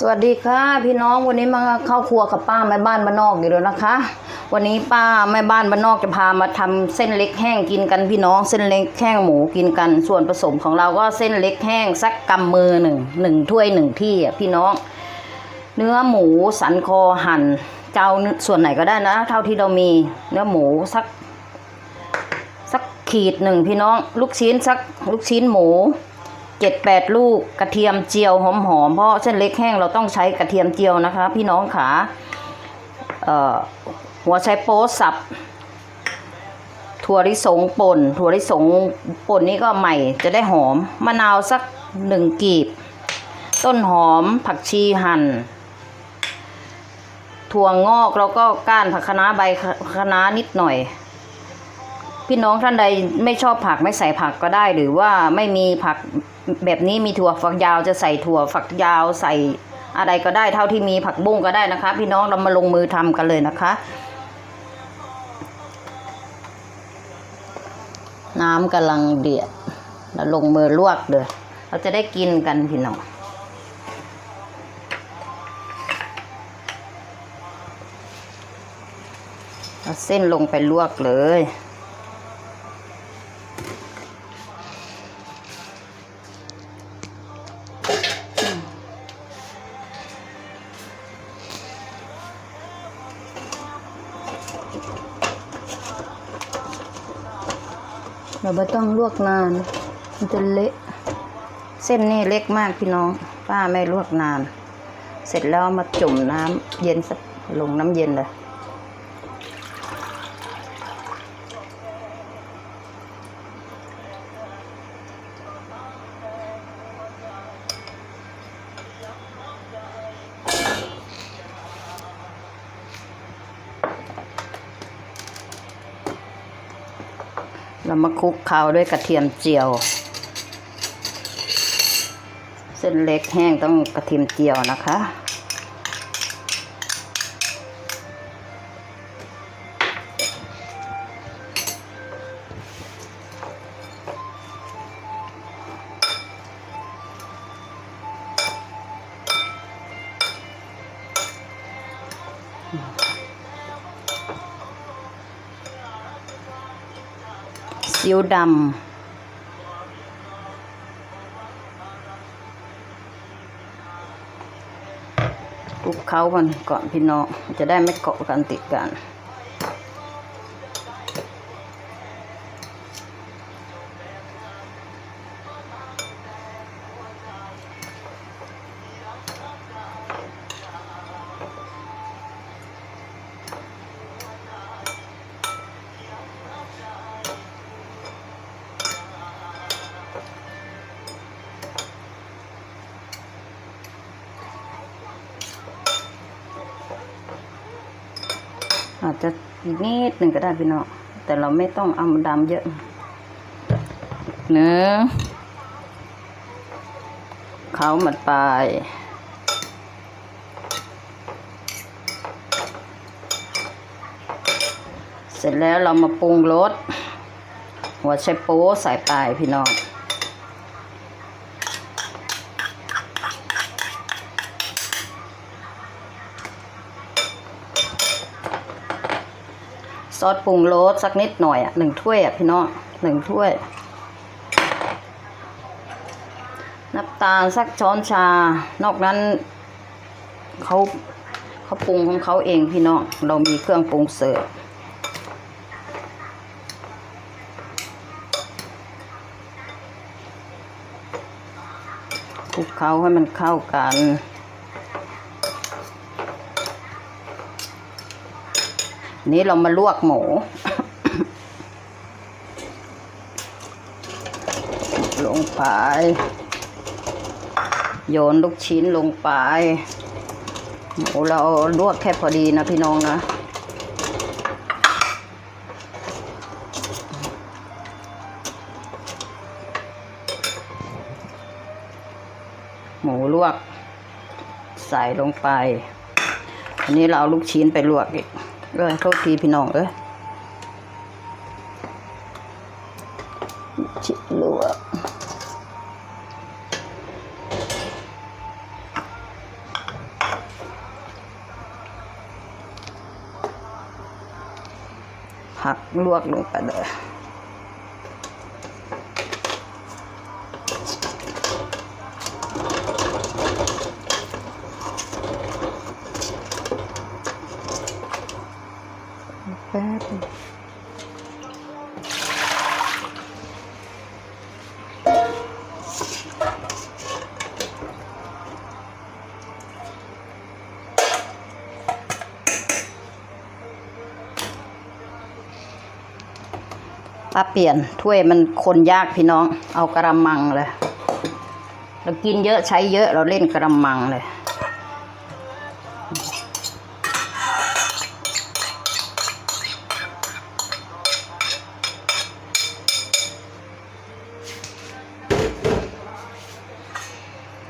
สวัสดีค่ะ พี่น้องวันนี้มาเข้าครัวกับป้าแม่บ้านบ้านนอกอยู่แล้วนะคะ วันนี้ป้าแม่บ้านบ้านนอกจะพามาทำเส้นเล็กแห้งกินกันพี่น้องเส้นเล็กแห้งหมูกินกัน ส่วนผสมของเราก็เส้นเล็กแห้งสักกำมือหนึ่งหนึ่งถ้วยหนึ่งที่อะพี่น้อง เนื้อหมูสันคอหั่นเจ้าส่วนไหนก็ได้นะ เท่าที่เรามีเนื้อหมูสักสักขีดหนึ่งพี่น้อง ลูกชิ้นสักลูกชิ้นหมู เจ็ดแปดลูกกระเทียมเจียวหอมหอมเพราะเส้นเล็กแห้งเราต้องใช้กระเทียมเจียวนะคะ พี่น้องขาหัวไชโป๊สับ ถั่วลิสงป่น ถั่วลิสงป่นนี่ก็ใหม่จะได้หอม มะนาวสักหนึ่งกีบ ต้นหอมผักชีหั่น ถั่วงอกแล้วก็ก้านผักคะน้าใบคะน้านิดหน่อยพี่น้องท่านใดไม่ชอบผักไม่ใส่ผักก็ได้ หรือว่าไม่มีผัก แบบนี้มีถั่วฝักยาวจะใส่ถั่วฝักยาวใส่อะไรก็ได้เท่าที่มีผักบุ้งก็ได้นะคะ พี่น้องเรามาลงมือทำกันเลยนะคะ น้ำกำลังเดือดแล้วลงมือลวกเลยเราจะได้กินกันพี่น้องเอาเส้นลงไปลวกเลย เราไม่ต้องลวกนาน มันจะเละ เส้นนี่เล็กมากพี่น้อง ป้าไม่ลวกนาน เสร็จแล้วมาจุ่มน้ำเย็นสักลงน้ำเย็นเลย เรามาคลุกเคล้าด้วยกระเทียมเจียว เส้นเล็กแห้งต้องกระเทียมเจียวนะคะ ซีอิ๊วดำคลุกเคล้ากันก่อนพี่น้องจะได้ไม่เกาะกันติดกัน อีกนิดหนึ่งก็ได้พี่น้องแต่เราไม่ต้องเอามันดำเยอะเนื้อเขาหมัดปลายเสร็จแล้วเรามาปรุงรสหัวไชโป๊ใส่ไปพี่น้อง ซอสปรุงรสสักนิดหน่อยอะหนึ่งถ้วยอะพี่น้องหนึ่งถ้วย น้ำตาลสักช้อนชา นอกนั้นเขาเขาปรุงของเขาเองพี่น้องเรามีเครื่องปรุงเสริมคลุกเคล้าให้มันเข้ากัน นี้เรามาลวกหมู ลงไป โยนลูกชิ้นลงไป หมูเราลวกแค่พอดีนะพี่น้องนะหมูลวก ใส่ลงไป อันนี้เราเอาลูกชิ้นไปลวกอีก เลยโทษทีพี่น้องเอ้ยจิลวกผักลวกลงไปเลย ป้าเปลี่ยนถ้วยมันคนยากพี่น้อง เอากระมังเลย เรากินเยอะใช้เยอะเราเล่นกระมังเลย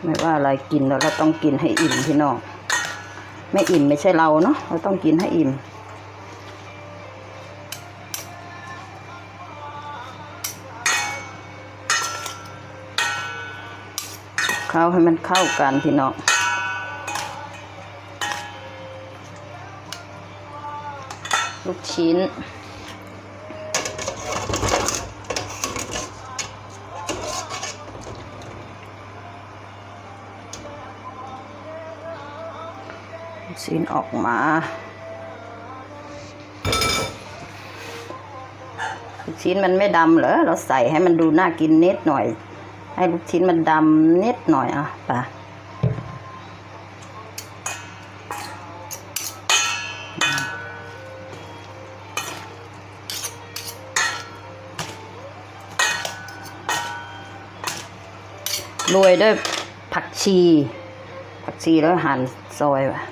ไม่ว่าอะไรกินเราก็ต้องกินให้อิ่มพี่น้องไม่อิ่มไม่ใช่เราเนาะเราต้องกินให้อิ่มเข้าให้มันเข้ากันพี่น้องลูกชิ้น ชิ้นออกมาลูกชิ้นมันไม่ดำเหรอ เราใส่ให้มันดูน่ากินนิดหน่อย ให้ลูกชิ้นมันดำนิดหน่อยอะป่ะโรยด้วยผักชี ผักชีแล้วหั่นซอยว่ะ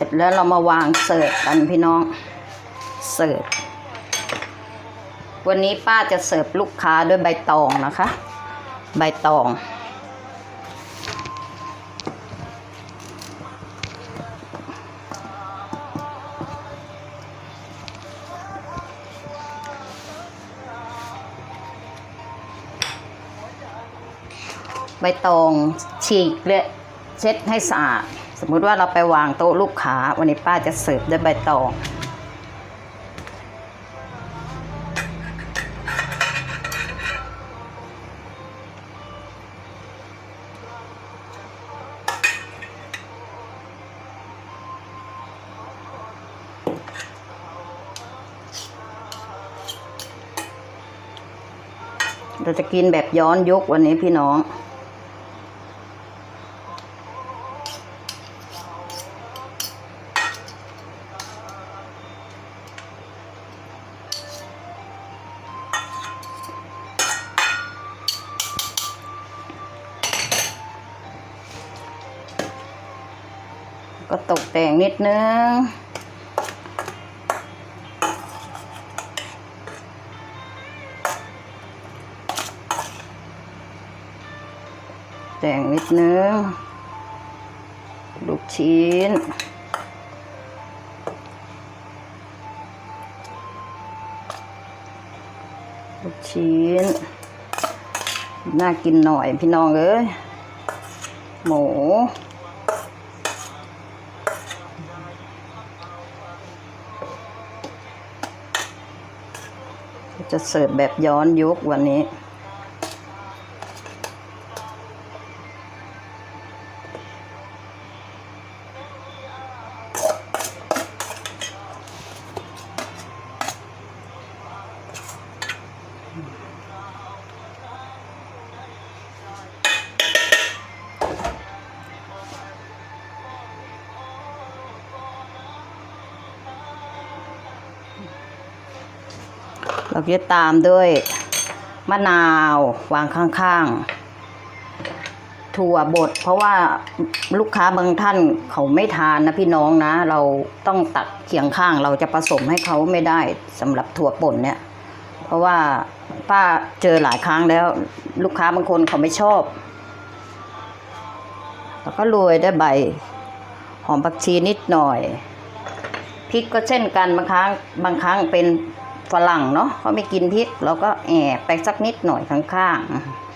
ร็จแล้วเรามาวางเสิร์ฟกันพี่น้อง เสิร์ฟ วันนี้ป้าจะเสิร์ฟลูกค้าด้วยใบตองนะคะ ใบตอง ใบตองฉีกเลยเช็ดให้สะอาด สมมุติว่าเราไปวางโต๊ะลูกค้า วันนี้ป้าจะเสิร์ฟด้วยใบตองเราจะกินแบบย้อนยุควันนี้พี่น้อง แต่งนิดนึง แต่งนิดนึง ลูกชิ้นลูกชิ้น น่ากินหน่อยพี่น้องเอ้ยหมู จะเสิร์ฟแบบย้อนยุควันนี้ เราจะตามด้วยมะนาววางข้างๆ ถั่วบดเพราะว่าลูกค้าบางท่านเขาไม่ทานนะพี่น้องนะ เราต้องตักเคียงข้างเราจะผสมให้เขาไม่ได้สำหรับถั่วป่นเนี่ย เพราะว่าป้าเจอหลายครั้งแล้ว ลูกค้าบางคนเขาไม่ชอบ แล้วก็โรยด้วยใบหอมผักชีนิดหน่อยพริกก็เช่นกันบางครั้งบางครั้งเป็น ฝรั่งเนาะเขาไม่กินพริกเราก็แอบไปสักนิดหน่อยข้าง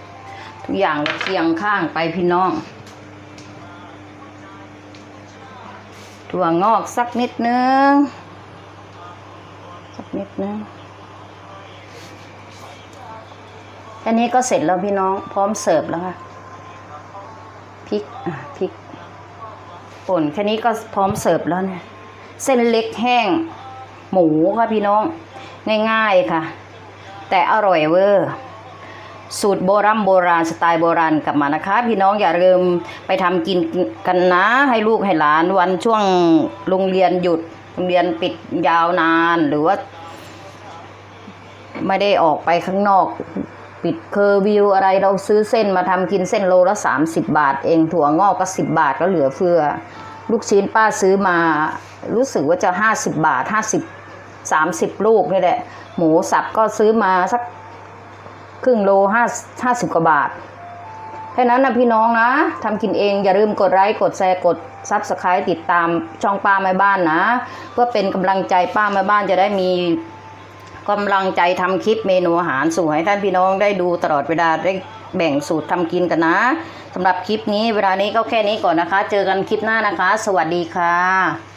ๆ ทุกอย่างเราเคียงข้างไปพี่น้อง ถั่วงอกสักนิดนึง สักนิดนึงแค่นี้ก็เสร็จแล้วพี่น้องพร้อมเสิร์ฟแล้วค่ะพริกพริกป่นแค่นี้ก็พร้อมเสิร์ฟแล้วเนี่ยเส้นเล็กแห้งหมูค่ะพี่น้อง ง่ายๆค่ะ แต่อร่อยเวอร์สูตรโบราณโบราณสไตล์โบราณกลับมานะคะ พี่น้องอย่าลืมไปทำกินกันนะให้ลูกให้หลานวันช่วงโรงเรียนหยุดโรงเรียนปิดยาวนานหรือว่า ไม่ได้ออกไปข้างนอก ปิดเคอร์วิวอะไรเราซื้อเส้นมาทำกินเส้นโลละ30บาท เองถั่วงอกก็10บาทก็เหลือเฟือ ลูกชิ้นป้าซื้อมารู้สึกว่าจะ50บาท 50 30ลูกนี่แหละ หมูสับก็ซื้อมาสักครึ่งโลห้าห้าสิบกว่าบาทแค่นั้นนะพี่น้องนะทำกินเองอย่าลืมกดไลค์กดแชร์กดซับสไครต์ติดตามช่องป้าแม่บ้านนะ เพื่อเป็นกำลังใจป้าแม่บ้านจะได้มีกำลังใจทำคลิปเมนูอาหารสู่ให้ท่านพี่น้องได้ดูตลอดเวลาได้แบ่งสูตรทำกินกันนะสำหรับคลิปนี้เวลานี้ก็แค่นี้ก่อนนะคะ เจอกันคลิปหน้านะคะ สวัสดีค่ะ